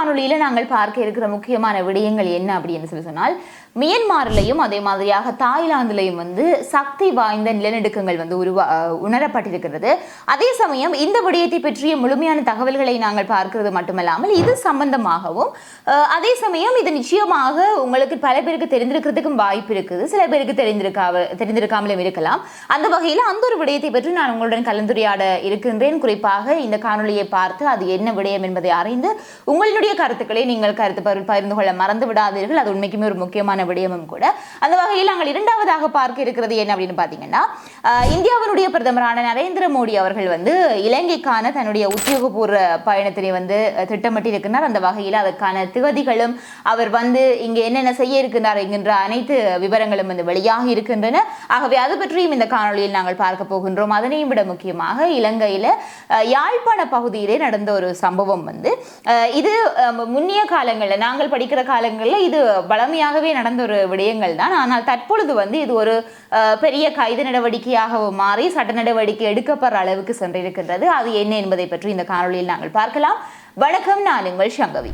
காணொலியில் நாங்கள் பார்க்க இருக்கிற முக்கியமான விடயங்கள் என்ன அப்படின்னு சொல்லி சொன்னால் மியன்மாரிலையும் அதே மாதிரியாக தாய்லாந்திலையும் வந்து சக்தி வாய்ந்த நிலநடுக்கங்கள் வந்து உருவா உணரப்பட்டிருக்கிறது. அதே சமயம் இந்த விடயத்தை பற்றிய முழுமையான தகவல்களை நாங்கள் பார்க்கிறது மட்டுமல்லாமல் இது சம்பந்தமாகவும் அதே சமயம் இது நிச்சயமாக உங்களுக்கு பல பேருக்கு தெரிந்திருக்கிறதுக்கும் வாய்ப்பு இருக்குது. சில பேருக்கு தெரிந்திருக்காவ தெரிந்திருக்காமலும் இருக்கலாம். அந்த வகையில் அந்த ஒரு விடயத்தை பற்றி நான் உங்களுடன் கலந்துரையாட இருக்கின்றேன். குறிப்பாக இந்த காணொளியை பார்த்து அது என்ன விடயம் என்பதை அறிந்து உங்களுடைய கருத்துக்களை நீங்கள் கருத்து பகிர்ந்து கொள்ள மறந்து விடாதீர்கள் அது உண்மைக்குமே ஒரு முக்கியமான விடயமும் கூட. அந்த வகையில் நாங்கள் இரண்டாவதாக பார்க்க இருக்கிறது என்ன அப்படின்னு பார்த்தீங்கன்னா இந்தியாவினுடைய பிரதமரான நரேந்திர மோடி அவர்கள் வந்து இலங்கைக்கான தன்னுடைய உத்தியோகபூர்வ பயணத்தினை வந்து திட்டமிட்டு திட்டமிட்டிருக்கிறார் அந்த வகையில் அதற்கான திகதிகளும் அவர் வந்து இங்கே என்னென்ன செய்ய இருக்கின்றார் என்கின்ற அனைத்து விவரங்களும் வந்து வெளியாகி இருக்கின்றன. ஆகவே அது பற்றியும் இந்த காணொலியில் நாங்கள் பார்க்க போகின்றோம். அதனையும் விட முக்கியமாக இலங்கையில் யாழ்ப்பாண பகுதியிலே நடந்த ஒரு சம்பவம் வந்து இது முன்னிய காலங்களில் நாங்கள் படிக்கிற காலங்களில் இது பழமையாகவே நடந்த ஒரு விடயங்கள் தான் ஆனால் தற்பொழுது வந்து இது ஒரு பெரிய கைது நடவடிக்கையாகவும் மாறி சட்ட நடவடிக்கை எடுக்கப்படுற அளவுக்கு சென்றிருக்கின்றது. அது என்ன என்பதை பற்றி இந்த காணொளியில் நாங்கள் பார்க்கலாம். வணக்கம் நான் உங்கள் சங்கவி.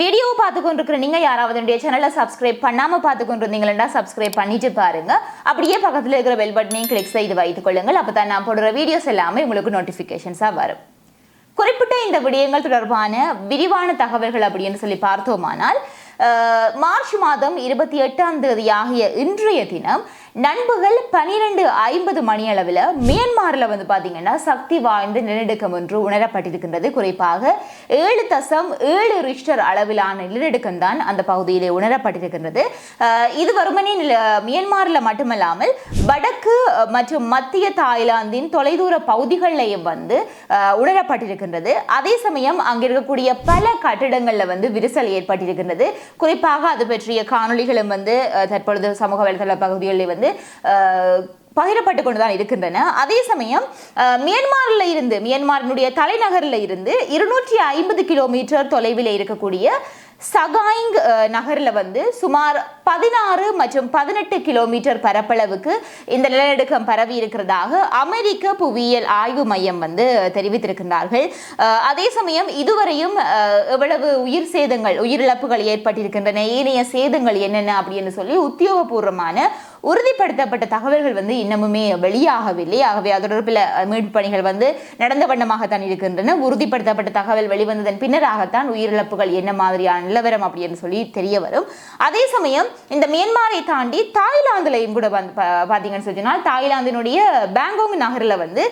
வீடியோ பார்த்து கொண்டிருக்கிற நீங்க யாராவது என்னுடைய சேனலை சப்ஸ்கிரைப் பண்ணாம பார்த்து கொண்டிருந்தீங்களா சப்ஸ்கிரைப் பண்ணிட்டு பாருங்க. அப்படியே பக்கத்துல இருக்கிற பெல் பட்டனையும் கிளிக் செய்து வைத்துக் கொள்ளுங்கள். அப்பதான் நான் போடுற வீடியோஸ் எல்லாமே உங்களுக்கு நோட்டிஃபிகேஷன்ஸாக வரும். குறிப்பிட்ட இந்த விடயங்கள் தொடர்பான விரிவான தகவல்கள் அப்படின்னு சொல்லி பார்த்தோமானால் மார்ச் மாதம் இருபத்தி எட்டாம் தேதி ஆகிய இன்றைய தினம் நண்பகல் பனிரெண்டு ஐம்பது மணி அளவில் மியான்மரில் வந்து பார்த்தீங்கன்னா சக்தி வாய்ந்த நிலநடுக்கம் ஒன்று உணரப்பட்டிருக்கின்றது. குறிப்பாக ஏழு தசம் ஏழு ரிஷ்டர் அளவிலான நிலநடுக்கம் தான் அந்த பகுதியிலே உணரப்பட்டிருக்கின்றது. இது வருமனே மியான்மரில் மட்டுமல்லாமல் வடக்கு மற்றும் மத்திய தாய்லாந்தின் தொலைதூர பகுதிகளிலையும் வந்து உணரப்பட்டிருக்கின்றது. அதே சமயம் அங்கிருக்கக்கூடிய பல கட்டிடங்களில் வந்து விரிசல் ஏற்பட்டிருக்கின்றது. குறிப்பாக அது பற்றிய காணொளிகளும் வந்து தற்பொழுது சமூக வலைதள பகுதிகளில் வந்து வந்து பகிரப்பட்டு கொண்டுதான் இருக்கின்றன. அதே சமயம் அஹ், இருந்து மியான்மரினுடைய தலைநகரில் இருந்து இருநூற்றி ஐம்பது கிலோமீட்டர் தொலைவில் இருக்கக்கூடிய சகாயிங் நகரில் வந்து சுமார் பதினாறு மற்றும் பதினெட்டு கிலோமீட்டர் பரப்பளவுக்கு இந்த நிலநடுக்கம் பரவி இருக்கிறதாக அமெரிக்க புவியியல் ஆய்வு மையம் வந்து தெரிவித்திருக்கின்றார்கள். அதே சமயம் இதுவரையும் எவ்வளவு உயிர் சேதங்கள் உயிரிழப்புகள் ஏற்பட்டிருக்கின்றன ஏனைய சேதங்கள் என்னென்ன அப்படின்னு சொல்லி உத்தியோகபூர்வமான உறுதிப்படுத்தப்பட்ட தகவல்கள் வந்து இன்னமுமே வெளியாகவில்லை. ஆகவே அது தொடர்பில் மீட்பு பணிகள் வந்து நடந்த வண்ணமாகத்தான் இருக்கின்றன. உறுதிப்படுத்தப்பட்ட தகவல் வெளிவந்ததன் பின்னராகத்தான் உயிரிழப்புகள் என்ன மாதிரியான நிலவரம் அப்படின்னு சொல்லி தெரிய வரும் அதே சமயம் இந்த மியன்மாரை தாண்டி தாய்லாந்துலையும் கூட வந்து பார்த்தீங்கன்னு சொன்னால் தாய்லாந்தினுடைய பேங்காங் நகரில் வந்து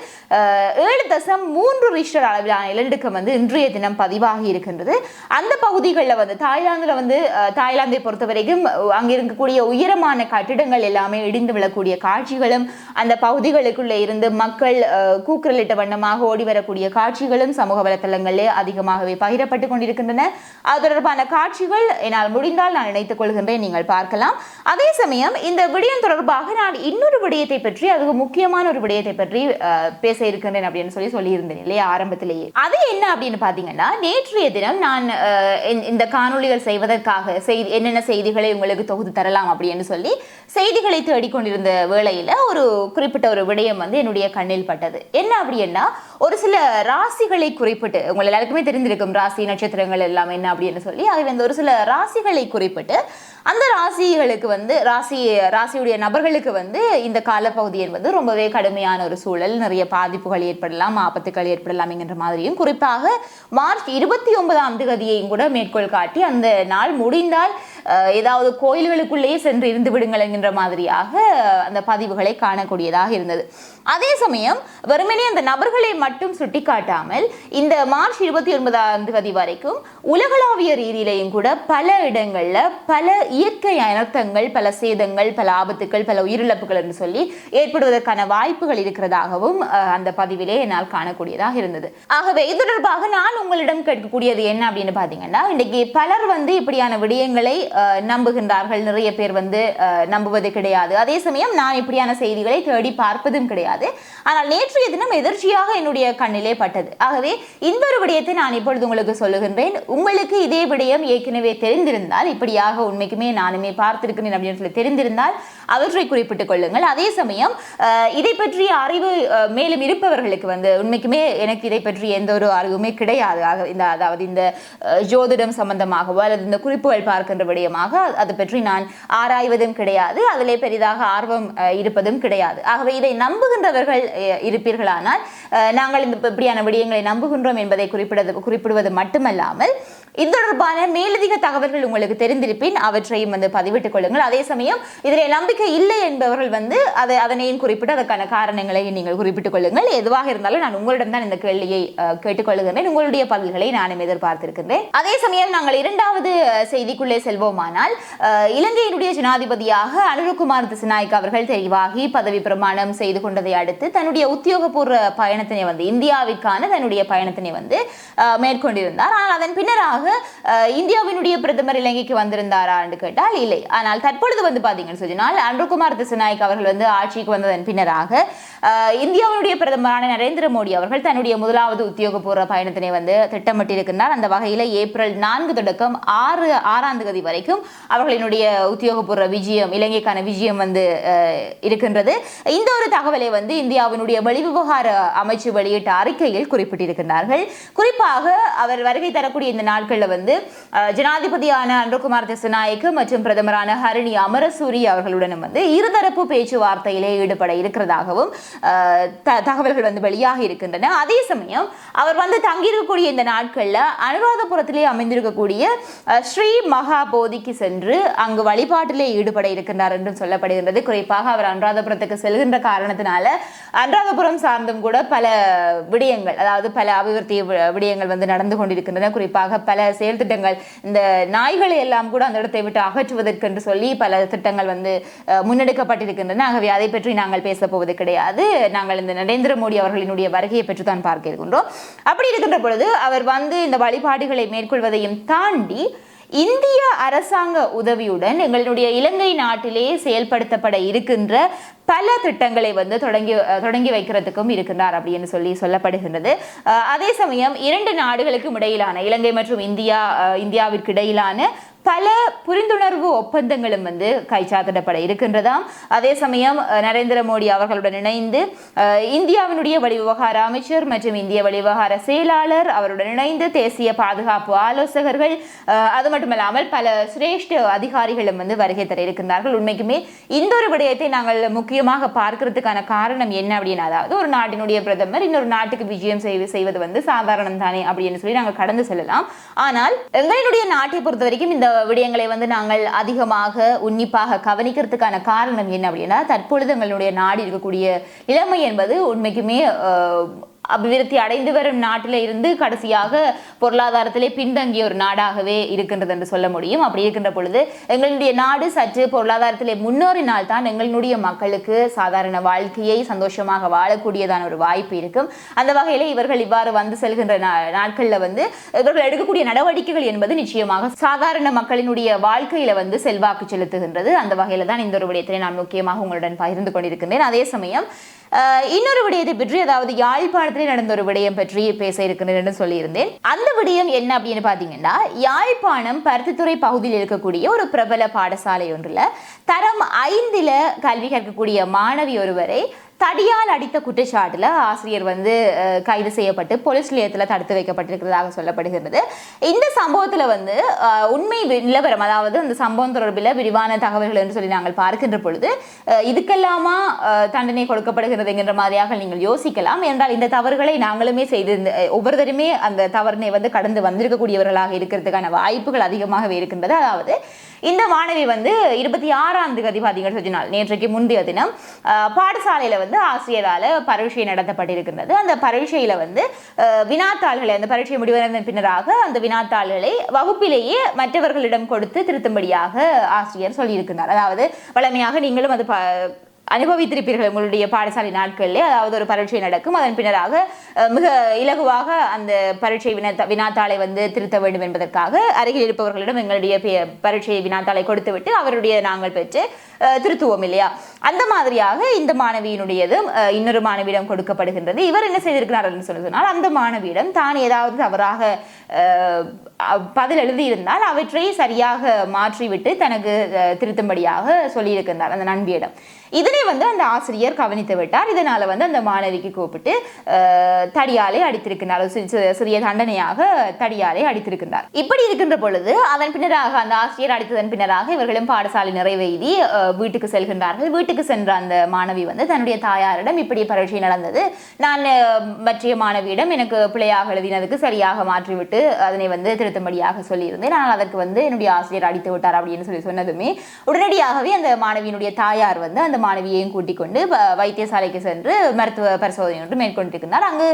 ஏழு தசம் மூன்று ரிஷ்டர் அளவிலான நிலநடுக்கம் வந்து இன்றைய தினம் பதிவாகி இருக்கின்றது. அந்த பகுதிகளில் வந்து தாய்லாந்தில் வந்து தாய்லாந்தை பொறுத்த வரைக்கும் அங்கே இருக்கக்கூடிய உயரமான கட்டிடங்கள் எல்லாமே இடிந்து விழக்கூடிய காட்சிகளும் அந்த பகுதிகளுக்குள்ளே இருந்து மக்கள் கூக்குரலிட்ட வண்ணமாக ஓடி வரக்கூடிய காட்சிகளும் சமூக வலைத்தளங்களிலே அதிகமாகவே பகிரப்பட்டு கொண்டிருக்கின்றன. அது தொடர்பான காட்சிகள் என்னால் முடிந்தால் நான் நினைத்துக் கொள்கின்றேன். நீங்கள் பார்க்கலாம். அதே சமயம் இந்த விடயம் தொடர்பாக நான் இன்னொரு விடயத்தை பற்றி அது முக்கியமான ஒரு விடயத்தை பற்றி பேச இருக்கின்றேன் அப்படின்னு சொல்லி சொல்லியிருந்தேன் இல்லையா ஆரம்பத்திலேயே. அது என்ன அப்படின்னு பார்த்தீங்கன்னா நேற்றைய தினம் நான் இந்த- காணொலிகள் செய்வதற்காக செய்தி என்னென்ன செய்திகளை உங்களுக்கு தொகுத்து தரலாம் அப்படின்னு சொல்லி செய்திகளை தேடிக்கொண்டிருந்த வேளையில் ஒரு குறிப்பிட்ட ஒரு விடயம் வந்து என்னுடைய கண்ணில் பட்டது. என்ன அப்படின்னா ஒரு சில ராசிகளை குறிப்பிட்டு உங்கள் எல்லாருக்குமே தெரிந்திருக்கும் ராசி நட்சத்திரங்கள் எல்லாம் என்ன அப்படின்னு சொல்லி அதில் இந்த ஒரு சில ராசிகளை குறிப்பிட்டு அந்த ராசிகளுக்கு வந்து ராசி ராசியுடைய நபர்களுக்கு வந்து இந்த காலப்பகுதி என்பது ரொம்பவே கடுமையான ஒரு சூழல். நிறைய பாதிப்புகள் ஏற்படலாம் ஆபத்துகள் ஏற்படலாம் என்கின்ற மாதிரியும். குறிப்பாக மார்ச் இருபத்தி ஒன்பதாம் தேதியையும் கூட மேற்கோள் காட்டி அந்த நாள் முடிந்தால் ஏதாவது கோயில்களுக்குள்ளேயே சென்று இருந்து விடுங்கள் என்கின்ற மாதிரியாக அந்த பதிவுகளை காணக்கூடியதாக இருந்தது. அதே சமயம் வெறுமனே அந்த நபர்களை மட்டும் சுட்டிக்காட்டாமல் இந்த மார்ச் இருபத்தி ஒன்பதாம் தேதி வரைக்கும் உலகளாவிய ரீதியிலையும் கூட பல இடங்களில் பல இயற்கை அனர்த்தங்கள் பல சேதங்கள் பல ஆபத்துக்கள் பல உயிரிழப்புகள் என்று சொல்லி ஏற்படுவதற்கான வாய்ப்புகள் இருக்கிறதாகவும் அந்த பதிவிலே என்னால் காணக்கூடியதாக இருந்தது. ஆகவே இது தொடர்பாக நான் உங்களிடம் கேட்கக்கூடியது என்ன அப்படின்னு பார்த்தீங்கன்னா இன்றைக்கு பலர் வந்து இப்படியான விடயங்களை நம்புகின்றார்கள். நிறைய பேர் வந்து நம்புவது கிடையாது. அதே சமயம் நான் இப்படியான செய்திகளை தேடி பார்ப்பதும் கிடையாது. ஆனால் நேற்றைய தினம் எதிர்ச்சியாக என்னுடைய கண்ணிலே பட்டது. ஆகவே இந்த ஒரு விடயத்தை நான் இப்பொழுது உங்களுக்கு சொல்லுகின்றேன். உங்களுக்கு இதே விடயம் ஏற்கனவே தெரிந்திருந்தால் இப்படியாக உண்மைக்குமே நானுமே பார்த்திருக்கிறேன் அப்படின்னு சொல்லி தெரிந்திருந்தால் அவற்றை குறிப்பிட்டுக் கொள்ளுங்கள். அதே சமயம் இதை பற்றிய அறிவு மேலும் இருப்பவர்களுக்கு வந்து உண்மைக்குமே எனக்கு இதை பற்றி எந்த ஒரு அறிவுமே கிடையாது. ஆக இந்த அதாவது இந்த ஜோதிடம் சம்பந்தமாகவோ அல்லது இந்த குறிப்புகள் பார்க்கின்ற விடயமாக அது பற்றி நான் ஆராய்வதும் கிடையாது அதிலே பெரிதாக ஆர்வம் அஹ், இருப்பதும் கிடையாது. ஆகவே இதை நம்புகின்றவர்கள் அஹ், இருப்பீர்களானால் அஹ், நாங்கள் இந்த இப்படியான விடயங்களை நம்புகின்றோம் என்பதை குறிப்பிடுவது குறிப்பிடுவது மட்டுமல்லாமல் இது தொடர்பான மேலதிக தகவல்கள் உங்களுக்கு தெரிந்திருப்பின் அவற்றையும் வந்து பதிவிட்டுக் கொள்ளுங்கள். அதே சமயம் இதில் நம்பிக்கை இல்லை என்பவர்கள் வந்து அதை அதனையும் குறிப்பிட்டு அதற்கான காரணங்களை நீங்கள் குறிப்பிட்டுக் கொள்ளுங்கள். எதுவாக இருந்தாலும் நான் உங்களிடம் தான் இந்த கேள்வியை கேட்டுக்கொள்கிறேன் உங்களுடைய பதில்களை நானும் எதிர்பார்த்திருக்கின்றேன். அதே சமயம் நாங்கள் இரண்டாவது செய்திக்குள்ளே செல்வோமானால் இலங்கையினுடைய ஜனாதிபதியாக அனுருகுமார் திசநாயக் அவர்கள் தெரிவாகி பதவி பிரமாணம் செய்து கொண்டதை அடுத்து தன்னுடைய உத்தியோகபூர்வ பயணத்தினை வந்து இந்தியாவிற்கான தன்னுடைய பயணத்தினை வந்து மேற்கொண்டிருந்தார். ஆனால் அதன் பின்னராக அஹ், இந்தியாவினுடைய பிரதமர் இலங்கைக்கு வந்திருந்தாரா என்று கேட்டால் இல்லை. ஆனால் தற்பொழுது வந்து பார்த்தீங்கன்னு சொன்னால் அன்புகுமார் திசநாயக் அவர்கள் வந்து ஆட்சிக்கு வந்ததன் பின்னராக இந்தியாவினுடைய பிரதமரான நரேந்திர மோடி அவர்கள் தன்னுடைய முதலாவது உத்தியோகபூர்வ பயணத்தினை வந்து திட்டமிட்டிருக்கின்றார். அந்த வகையில் ஏப்ரல் நான்கு தொடக்கம் ஆறு ஆறாம் தேதி வரைக்கும் அவர்களினுடைய உத்தியோகபூர்வ விஜயம் இலங்கைக்கான விஜயம் வந்து இருக்கின்றது. இந்த ஒரு தகவலை வந்து இந்தியாவினுடைய வெளிவிவகார அமைச்சு வெளியிட்ட அறிக்கையில் குறிப்பிட்டிருக்கிறார்கள் குறிப்பாக அவர் வருகை தரக்கூடிய இந்த நாட்களில் வந்து ஜனாதிபதியான அன்புகுமார் திசுநாயக்கு மற்றும் பிரதமரான ஹரிணி அமரசூரி அவர்களுடனும் வந்து இருதரப்பு பேச்சுவார்த்தையிலே ஈடுபட இருக்கிறதாகவும் தகவல்கள் வந்து வெளியாக இருக்கின்றன. அதே சமயம் அவர் வந்து தங்கியிருக்கக்கூடிய இந்த நாட்களில் அனுராதபுரத்திலே அமைந்திருக்கக்கூடிய ஸ்ரீ மகா போதிக்கு சென்று அங்கு வழிபாட்டிலே ஈடுபட இருக்கின்றார் என்றும் சொல்லப்படுகின்றது. குறிப்பாக அவர் அனுராதபுரத்துக்கு செல்கின்ற காரணத்தினால அனுராதபுரம் சார்ந்தும் கூட பல விடயங்கள் அதாவது பல அபிவிருத்தி விடயங்கள் வந்து நடந்து கொண்டிருக்கின்றன. குறிப்பாக பல செயல் திட்டங்கள் இந்த நாய்களை எல்லாம் கூட அந்த இடத்தை விட்டு அகற்றுவதற்கு என்று சொல்லி பல திட்டங்கள் வந்து முன்னெடுக்கப்பட்டிருக்கின்றன. ஆகவே அதை பற்றி நாங்கள் பேசப்போவது கிடையாது. கிடையாது நாங்கள் இந்த நரேந்திர மோடி அவர்களினுடைய வருகையை பற்றி தான் பார்க்க இருக்கின்றோம். அப்படி இருக்கின்ற பொழுது அவர் வந்து இந்த வழிபாடுகளை மேற்கொள்வதையும் தாண்டி இந்திய அரசாங்க உதவியுடன் எங்களுடைய இலங்கை நாட்டிலே செயல்படுத்தப்பட இருக்கின்ற பல திட்டங்களை வந்து தொடங்கி தொடங்கி வைக்கிறதுக்கும் இருக்கின்றார் அப்படின்னு சொல்லி சொல்லப்படுகின்றது. அதே சமயம் இரண்டு நாடுகளுக்கும் இடையிலான இலங்கை மற்றும் இந்தியா இந்தியாவிற்கு இடையிலான பல புரிந்துணர்வு ஒப்பந்தங்களும் வந்து கைச்சாத்திடப்பட இருக்கின்றதாம் அதே சமயம் நரேந்திர மோடி அவர்களுடன் இணைந்து இந்தியாவினுடைய வெளிவிவகார அமைச்சர் மற்றும் இந்திய வெளிவிவகார செயலாளர் அவருடன் இணைந்து தேசிய பாதுகாப்பு ஆலோசகர்கள் அது மட்டுமல்லாமல் பல சிரேஷ்ட அதிகாரிகளும் வந்து வருகை தர இருக்கின்றார்கள். உண்மைக்குமே இந்த ஒரு விடயத்தை நாங்கள் முக்கியமாக பார்க்கறதுக்கான காரணம் என்ன அப்படின்னு அதாவது ஒரு நாட்டினுடைய பிரதமர் இன்னொரு நாட்டுக்கு விஜயம் செய்வது செய்வது வந்து சாதாரணம் தானே அப்படின்னு சொல்லி நாங்கள் கடந்து செல்லலாம். ஆனால் எங்களுடைய நாட்டை பொறுத்த வரைக்கும் இந்த விடயங்களை வந்து நாங்கள் அதிகமாக உன்னிப்பாக கவனிக்கிறதுக்கான காரணம் என்ன அப்படின்னா தற்பொழுது எங்களுடைய நாடு இருக்கக்கூடிய இளமை என்பது உண்மைக்குமே அஹ், அபிவிருத்தி அடைந்து வரும் நாட்டில் இருந்து கடைசியாக பொருளாதாரத்திலே பின்தங்கிய ஒரு நாடாகவே இருக்கின்றது என்று சொல்ல முடியும். அப்படி இருக்கின்ற பொழுது எங்களுடைய நாடு சற்று பொருளாதாரத்திலே முன்னேறினால் தான் எங்களுடைய மக்களுக்கு சாதாரண வாழ்க்கையை சந்தோஷமாக வாழக்கூடியதான ஒரு வாய்ப்பு இருக்கும். அந்த வகையில இவர்கள் இவ்வாறு வந்து செல்கின்ற நா- நாட்கள்ல வந்து இவர்கள் எடுக்கக்கூடிய நடவடிக்கைகள் என்பது நிச்சயமாக சாதாரண மக்களினுடைய வாழ்க்கையில வந்து செல்வாக்கு செலுத்துகின்றது. அந்த வகையில தான் இந்த ஒரு விடயத்தை நான் முக்கியமாக உங்களுடன் பகிர்ந்து கொண்டிருக்கின்றேன். அதே சமயம் இன்னொரு விடயத்தை பற்றி அதாவது யாழ்ப்பாணத்திலே நடந்த ஒரு விடயம் பற்றி பேச இருக்கிறேன் சொல்லியிருந்தேன். அந்த விடயம் என்ன அப்படின்னு பார்த்தீங்கன்னா யாழ்ப்பாணம் பருத்தித்துறை பகுதியில் இருக்கக்கூடிய ஒரு பிரபல பாடசாலை ஒன்றில் தரம் ஐந்தில் கல்வி கற்கக்கூடிய மாணவி ஒருவரை தடியால் அடித்த குற்றச்சாட்டில் ஆசிரியர் வந்து கைது செய்யப்பட்டு போலீஸ் நிலையத்தில் தடுத்து வைக்கப்பட்டிருக்கிறதாக சொல்லப்படுகிறது இந்த சம்பவத்தில் வந்து உண்மை நிலவரம் அதாவது அந்த சம்பவம் தொடர்பில் விரிவான தகவல்கள் என்று சொல்லி நாங்கள் பார்க்கின்ற பொழுது இதுக்கெல்லாமா தண்டனை கொடுக்கப்படுகிறது என்கின்ற மாதிரியாக நீங்கள் யோசிக்கலாம். என்றால் இந்த தவறுகளை நாங்களுமே செய்து ஒவ்வொருத்தருமே அந்த தவறினை வந்து கடந்து வந்திருக்கக்கூடியவர்களாக இருக்கிறதுக்கான வாய்ப்புகள் அதிகமாகவே இருக்கின்றது. அதாவது இந்த மாணவி வந்து இருபத்தி ஆறாம் தேதி பார்த்தீங்கன்னு சொன்னால் நேற்றைக்கு முந்தைய தினம் பாடசாலையில் வந்து ஆசிரியரால் பரீட்சை நடத்தப்பட்டிருக்கின்றது. அந்த பரீட்சையில் வந்து வினாத்தாள்களை அந்த பரீட்சை முடிவடைந்த பின்னராக அந்த வினாத்தாள்களை வகுப்பிலேயே மற்றவர்களிடம் கொடுத்து திருத்தும்படியாக ஆசிரியர் சொல்லியிருக்கிறார் அதாவது வழமையாக நீங்களும் அது ப- அனுபவித்திருப்பீர்கள் உங்களுடைய பாடசாலை நாட்களிலே. அதாவது ஒரு பரீட்சை நடக்கும். அதன் பின்னராக மிக இலகுவாக அந்த பரீட்சை வினா வினாத்தாளை வந்து திருத்த வேண்டும் என்பதற்காக அருகில் இருப்பவர்களிடம் எங்களுடைய பே- பரீட்சை வினாத்தாளை கொடுத்துவிட்டு அவருடைய நாங்கள் பெற்று திருத்துவோம் இல்லையா? அந்த மாதிரியாக இந்த மாணவியினுடையது இன்னொரு மாணவியிடம் கொடுக்கப்படுகின்றது. இவர் என்ன செய்திருக்கிறார் என்று சொல்லி சொன்னால் அந்த மாணவியிடம் தான் ஏதாவது தவறாக பதில் எழுதியிருந்தால் அவற்றை சரியாக மாற்றிவிட்டு தனக்கு திருத்தும்படியாக சொல்லியிருக்கின்றார் அந்த நண்பியிடம். இதனை வந்து அந்த ஆசிரியர் கவனித்து விட்டார். இதனால வந்து அந்த மாணவிக்கு கூப்பிட்டு தடியாலே அடித்திருக்கின்றார். சிறிய தண்டனையாக தடியாலே அடித்திருக்கின்றார். இப்படி இருக்கின்ற பொழுது அதன் பின்னராக அந்த ஆசிரியர் அடித்ததன் பின்னராக இவர்களும் பாடசாலை நிறைவேறி வீட்டுக்கு செல்கின்றார்கள். வீட்டு வீட்டுக்கு சென்ற அந்த மாணவி வந்து தன்னுடைய தாயாரிடம் இப்படி பரீட்சை நடந்தது. நான் பற்றிய மாணவியிடம் எனக்கு பிள்ளையாக எழுதினதுக்கு சரியாக மாற்றிவிட்டு அதனை வந்து திருத்தும்படியாக சொல்லியிருந்தேன். ஆனால் அதற்கு வந்து என்னுடைய ஆசிரியர் அடித்து விட்டார் அப்படின்னு சொல்லி சொன்னதுமே உடனடியாகவே அந்த மாணவியினுடைய தாயார் வந்து அந்த மாணவியையும் கூட்டிக் கொண்டு வைத்தியசாலைக்கு சென்று மருத்துவ பரிசோதனை ஒன்று மேற்கொண்டிருக்கிறார் அங்கு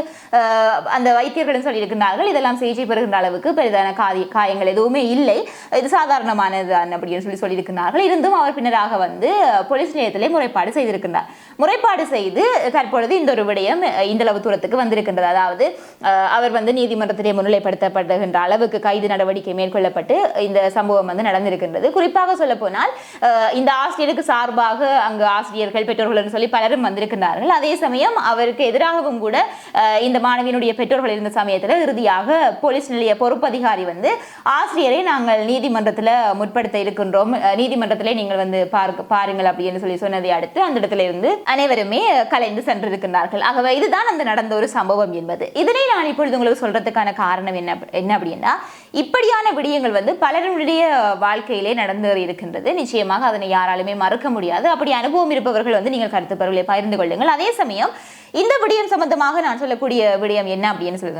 அந்த வைத்தியர்களும் சொல்லியிருக்கிறார்கள் இதெல்லாம் சிகிச்சை பெறுகின்ற அளவுக்கு பெரிதான காதி காயங்கள் எதுவுமே இல்லை. இது சாதாரணமானது அப்படின்னு சொல்லி சொல்லியிருக்கிறார்கள் இருந்தும் அவர் பின்னராக வந்து போலீஸ் நிலையத்தில் முறைப்பாடு செய்திருக்கின்றார். முறைப்பாடு செய்து தற்பொழுது இந்த ஒரு விடயம் இந்தளவு தூரத்துக்கு வந்திருக்கின்றது. அதாவது அவர் வந்து நீதிமன்றத்திலே முன்னிலைப்படுத்தப்படுகின்ற அளவுக்கு கைது நடவடிக்கை மேற்கொள்ளப்பட்டு இந்த சம்பவம் வந்து நடந்திருக்கின்றது. குறிப்பாக சொல்ல போனால் இந்த ஆசிரியருக்கு சார்பாக அங்கு ஆசிரியர்கள் பெற்றோர்கள் சொல்லி பலரும் வந்திருக்கின்றார்கள். அதே சமயம் அவருக்கு எதிராகவும் கூட இந்த மாணவியினுடைய பெற்றோர்கள் இருந்த சமயத்தில் இறுதியாக போலீஸ் நிலைய பொறுப்பதிகாரி வந்து ஆசிரியரை நாங்கள் நீதிமன்றத்தில் முற்படுத்த இருக்கின்றோம். நீதிமன்றத்திலே நீங்கள் வந்து பார்க்க பாருங்கள் அப்படின்னு சொல்லி சொன்னதை அடுத்து அந்த இடத்துல இருந்து அனைவருமே கலைந்து சென்றிருக்கின்றார்கள். ஆகவே இதுதான் அந்த நடந்த ஒரு சம்பவம் என்பது. இதனை நான் இப்பொழுது உங்களுக்கு சொல்றதுக்கான காரணம் என்ன என்ன அப்படின்னா இப்படியான விடயங்கள் வந்து பலருடைய வாழ்க்கையிலே நடந்து இருக்கின்றது. நிச்சயமாக அதனை யாராலுமே மறுக்க முடியாது. அப்படி அனுபவம் இருப்பவர்கள் வந்து நீங்கள் கருத்து பகிர்ந்து கொள்ளுங்கள். அதே சமயம் இந்த விடயம் சம்பந்தமாக நான் சொல்லக்கூடிய விடயம் என்ன அப்படின்னு சொல்லி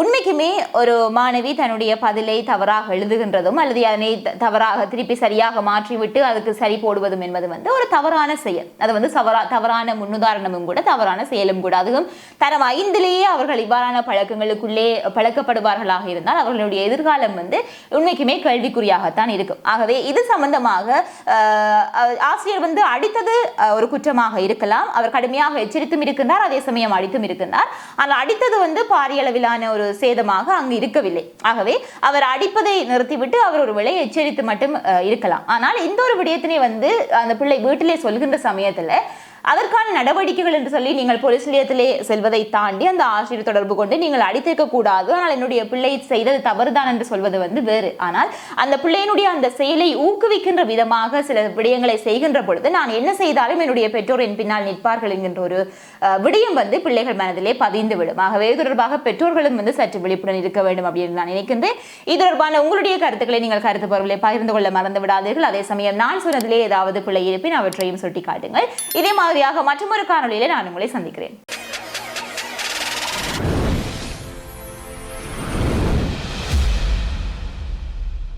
உண்மைக்குமே ஒரு மாணவி தன்னுடைய பதிலை தவறாக எழுதுகின்றதும் அல்லது அதனை தவறாக திருப்பி சரியாக மாற்றிவிட்டு அதுக்கு சரி போடுவதும் என்பது வந்து ஒரு தவறான செயல். அது வந்து சவரா தவறான முன்னுதாரணமும் கூட தவறான செயலும் கூட. அதுவும் தரம் ஐந்திலேயே அவர்கள் இவ்வாறான பழக்கங்களுக்குள்ளே பழக்கப்படுவார்களாக இருந்தால் அவர்களுடைய எதிர்காலம் வந்து உண்மைக்குமே கேள்விக்குறியாகத்தான் இருக்கும். ஆகவே இது சம்பந்தமாக ஆசிரியர் வந்து அடித்தது ஒரு குற்றமாக இருக்கலாம். அவர் கடுமையாக எச்சரித்தும் இருக்கின்றார் அதே சமயம் அடித்தும் இருக்கின்றார். ஆனால் அடித்தது வந்து பாரிய மாதிரியான ஒரு சேதமாக அங்கு இருக்கவில்லை. ஆகவே அவர் அடிப்பதை நிறுத்திவிட்டு அவர் ஒரு விலை எச்சரித்து மட்டும் இருக்கலாம். ஆனால் இந்த ஒரு விடயத்தினை வந்து அந்த பிள்ளை வீட்டிலே சொல்கின்ற சமயத்துல அதற்கான நடவடிக்கைகள் என்று சொல்லி நீங்கள் போலீஸ் நிலையத்திலே செல்வதை தாண்டி அந்த ஆசிரியர் தொடர்பு கொண்டு நீங்கள் அடித்திருக்க கூடாது. ஆனால் என்னுடைய பிள்ளை செய்தது தவறுதான் என்று சொல்வது வந்து வேறு. ஆனால் அந்த பிள்ளையினுடைய அந்த செயலை ஊக்குவிக்கின்ற விதமாக சில விடயங்களை செய்கின்ற பொழுது நான் என்ன செய்தாலும் என்னுடைய பெற்றோர் என் பின்னால் நிற்பார்கள் என்கின்ற ஒரு விடயம் வந்து பிள்ளைகள் மனதிலே பதிந்து விடும் ஆகவே தொடர்பாக பெற்றோர்களும் வந்து சற்று விழிப்புடன் இருக்க வேண்டும் அப்படின்னு நான் நினைக்கின்றேன். இது தொடர்பான உங்களுடைய கருத்துக்களை நீங்கள் கருத்து பொருளை பகிர்ந்து கொள்ள மறந்து விடாதீர்கள் அதே சமயம் நான் சொன்னதிலே ஏதாவது பிள்ளை இருப்பின் அவற்றையும் சுட்டி காட்டுங்கள் இதே மாதிரியாக மற்றொரு காணொளியிலே நான் உங்களை சந்திக்கிறேன்.